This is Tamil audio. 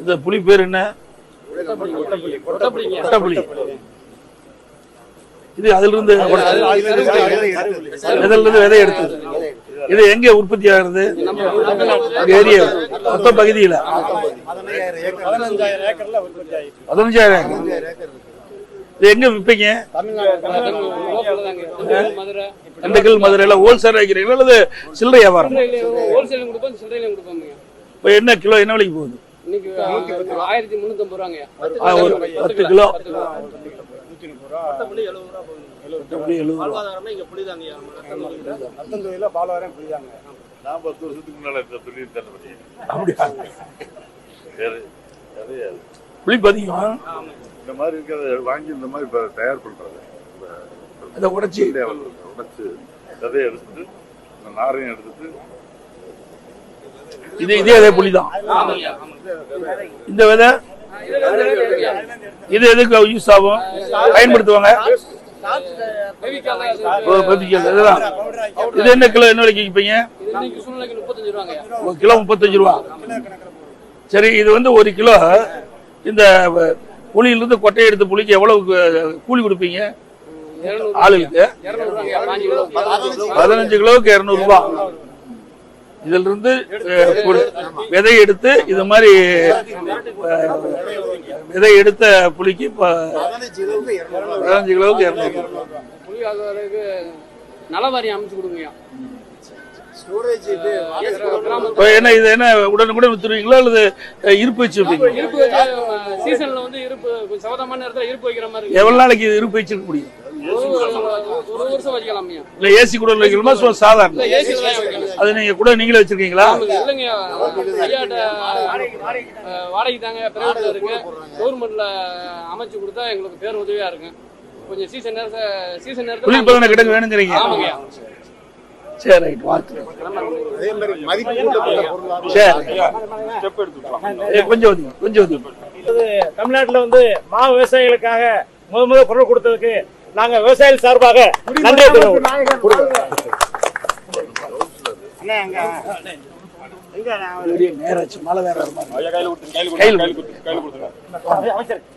இந்த புலி பேர் என்ன கொட்டப்புலி இது அதுல இருந்து இதுல இருந்து விதை எடுத்தது இது எங்க உற்பத்தி ஆகுறது ஏரியா மொத்த பகுதியில பதினஞ்சாயிரம் ஏக்கர். இது எங்க விற்பீங்க மதுரை திண்டுக்கல் மதுரையில ஹோல்சேல் வைக்கிறீங்களா அல்லது சில்லறை வியாபாரம் இப்போ என்ன கிலோ என்ன விலைக்கு போகுது இன்னைக்கு ஆயிரத்தி முந்நூற்றம்பது ரூபாங்க ஆ, ஒரு பத்து கிலோ. நான் பத்து வருஷத்துக்கு முன்னால இந்த தொழில் தானே பண்ணி அப்படியா? வேறு நிறைய புளி பதிகம் இந்த மாதிரி இருக்கிறத வாங்கி இந்த மாதிரி இப்ப தயார் பண்றது அதை உடைச்சி. உடைச்சு விதையை எடுத்துட்டு நாரையும் எடுத்துட்டு. இது இதே அதே புளி தான் இந்த விதை? இது எதுக்கு யூஸ் ஆகும்? பயன்படுத்துவாங்க? இதெல்லாம். இது என்ன கிலோ என்ன விலைக்கு விற்பீங்க? கிலோ முப்பத்தஞ்சு ரூபா. சரி இது வந்து ஒரு கிலோ. இந்த புளியிலிருந்து கொட்டையை எடுத்து புளிக்கு எவ்வளவு கூலி கொடுப்பீங்க? ஆளுக்கு பதினஞ்சு கிலோவுக்கு இருநூறு இதுல இருந்து விதை எடுத்து இது மாதிரி விதை எடுத்த புளிக்கு பதினஞ்சு கிலோவுக்கு இருநூறு புளி ஆகுறதுக்கு நலவாரியம் அமைச்சு கொடுங்கய்யா. என்ன இது என்ன உடனுக்குடன் வித்துருவீங்களா அல்லது இருப்பு வச்சு விப்பீங்களா? இருப்பு சீசன்ல வந்து இருப்பு சவதமான நேரத்துல இருப்பு வைக்கிற மாதிரி இருக்கு. எவ்வளவு நாளைக்கு இது இருப்பு வச்சிருக்க முடியும்? ஒரு வருஷம் வைக்கலாம்யா இல்ல ஏசி கூட சாதாரண. வைக்கணும். அது நீங்க கூட நீங்களே வச்சிருக்கீங்களா? இல்லைங்க. வாடகைக்கு தாங்க பிரைவேட்ல இருக்கு. கவர்மெண்ட்ல அமைச்சு கொடுத்தா எங்களுக்கு பேர் உதவியா இருக்கும் கொஞ்சம் சீசன் நேரத்தை சீசன் நேரத்தில் கிடங்கு வேணுங்கிறீங்க. ஆமாங்கய்யா சரி ரைட் சரி. கொஞ்சம் கொஞ்சம் தமிழ்நாட்டுல வந்து மா விவசாயிகளுக்காக முத முத குரல் கொடுத்ததுக்கு நாங்க விவசாயிகள் சார்பாக நன்றி அங்க எங்க நான் நேராச்சு மழை வேற கையில் கொடுத்து கையில் கையில் கொடுத்து கையில் கொடுத்துருங்க